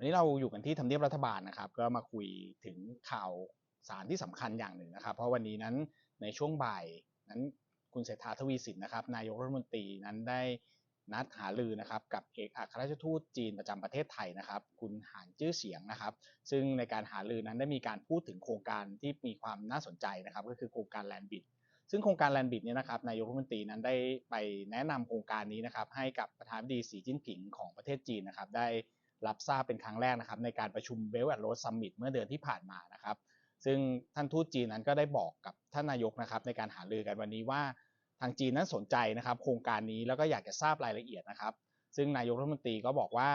วันนี้เราอยู่กันที่ทำเนียบรัฐบาลนะครับ ก็มาคุยถึงข่าวสารที่สำคัญอย่างหนึ่งนะครับ เพราะวันนี้นั้นในช่วงบ่ายนั้นคุณเศรษฐาทวีสินนะครับ นายกรัฐมนตรีนั้นได้นัดหารือนะครับกับเอกอัครราชทูตจีนประจำประเทศไทยนะครับ คุณหานจื้อเสียงนะครับ ซึ่งในการหารือนั้นได้มีการพูดถึงโครงการที่มีความน่าสนใจนะครับ ก็คือโครงการแลนบิดซึ่งโครงการแลนบิดเนี่ยนะครับนายกรัฐมนตรีนั้นได้ไปแนะนำโครงการนี้นะครับ ให้กับประธานาธิบดีสีจิ้นผิงของประเทศจีนนะครับ ได้ รับทราบเป็นครั้งแรกนะครับในการประชุมเบลแอนด์โรสซัมมิตเมื่อเดือนที่ผ่านมานะครับ ซึ่งท่านทูตจีนนั้นก็ได้บอกกับท่านนายกนะครับในการหารือกันวันนี้ว่าทางจีนนั้นสนใจนะครับ โครงการนี้แล้วก็อยากจะทราบรายละเอียดนะครับ ซึ่งนายกรัฐมนตรีก็บอกว่า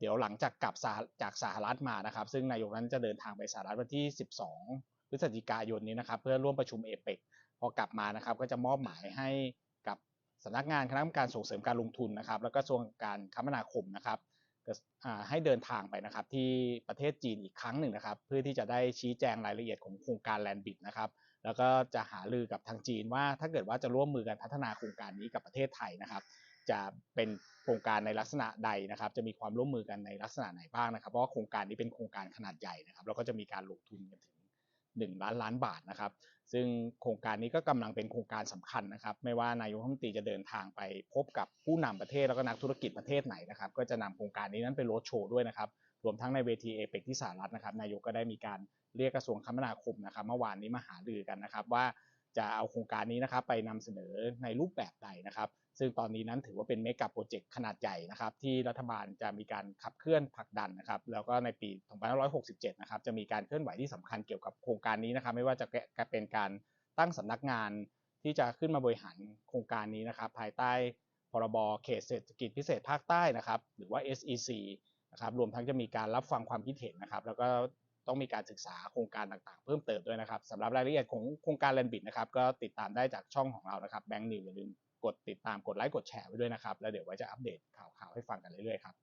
เดี๋ยวหลังจากกลับจากสหรัฐมานะครับ ซึ่งนายกนั้นจะเดินทางไปสหรัฐวันที่ 12 พฤศจิกายนนี้นะครับ เพื่อร่วมประชุมเอเปกพอกลับมานะครับ ก็จะมอบหมายให้กับสำนักงานคณะกรรมการส่งเสริมการลงทุนนะครับ แล้วก็กระทรวงการคมนาคมนะครับ ให้เดินทางไปนะครับที่ประเทศจีนอีกครั้งหนึ่งนะครับ เพื่อที่จะได้ชี้แจงรายละเอียดของโครงการแลนบิดนะครับ แล้วก็จะหาลือกับทางจีนว่าถ้าเกิดว่าจะร่วมมือกันพัฒนาโครงการนี้กับประเทศไทยนะครับ จะเป็นโครงการในลักษณะใดนะครับ จะมีความร่วมมือกันในลักษณะไหนบ้างนะครับ เพราะว่าโครงการนี้เป็นโครงการขนาดใหญ่นะครับแล้วก็จะมีการลงทุนกันถึง 1 ล้านล้านบาทนะครับ ซึ่งโครงการนี้ก็กำลังเป็นโครงการสำคัญนะครับ ไม่ว่านายกรัฐมนตรีจะเดินทางไปพบกับผู้นำประเทศแล้วก็นักธุรกิจประเทศไหนนะครับ ก็จะนำโครงการนี้นั้นไปโรดโชว์ด้วยนะครับ รวมทั้งในเวทีเอเปกที่สหรัฐนะครับ นายกก็ได้มีการเรียกกระทรวงคมนาคมนะครับ เมื่อวานนี้มาหารือกันนะครับว่า จะเอาโครงการนี้นะครับไปนำเสนอในรูปแบบใดนะครับ ซึ่งตอนนี้นั้นถือว่าเป็นเมกะโปรเจกต์ขนาดใหญ่นะครับ ที่รัฐบาลจะมีการขับเคลื่อนผลักดันนะครับ แล้วก็ในปี2567 นะครับ จะมีการเคลื่อนไหวที่สำคัญเกี่ยวกับโครงการนี้นะครับ ไม่ว่าจะเป็นการตั้งสำนักงานที่จะขึ้นมาบริหารโครงการนี้นะครับ ภายใต้พรบเขตเศรษฐกิจพิเศษภาคใต้นะครับ หรือว่า SEC นะครับ รวมทั้งจะมีการรับฟังความคิดเห็นนะครับ แล้วก็ ต้องมีการศึกษาโครงการต่างๆ เพิ่มเติมด้วยนะครับสำหรับรายละเอียดของโครงการแลนบิดนะครับก็ติดตามได้จากช่องของเรานะครับแบงก์นิวอย่าลืมกดติดตามกดไลค์กดแชร์ไว้ด้วยนะครับแล้วเดี๋ยวไว้จะอัปเดตข่าวๆให้ฟังกันเรื่อยๆครับ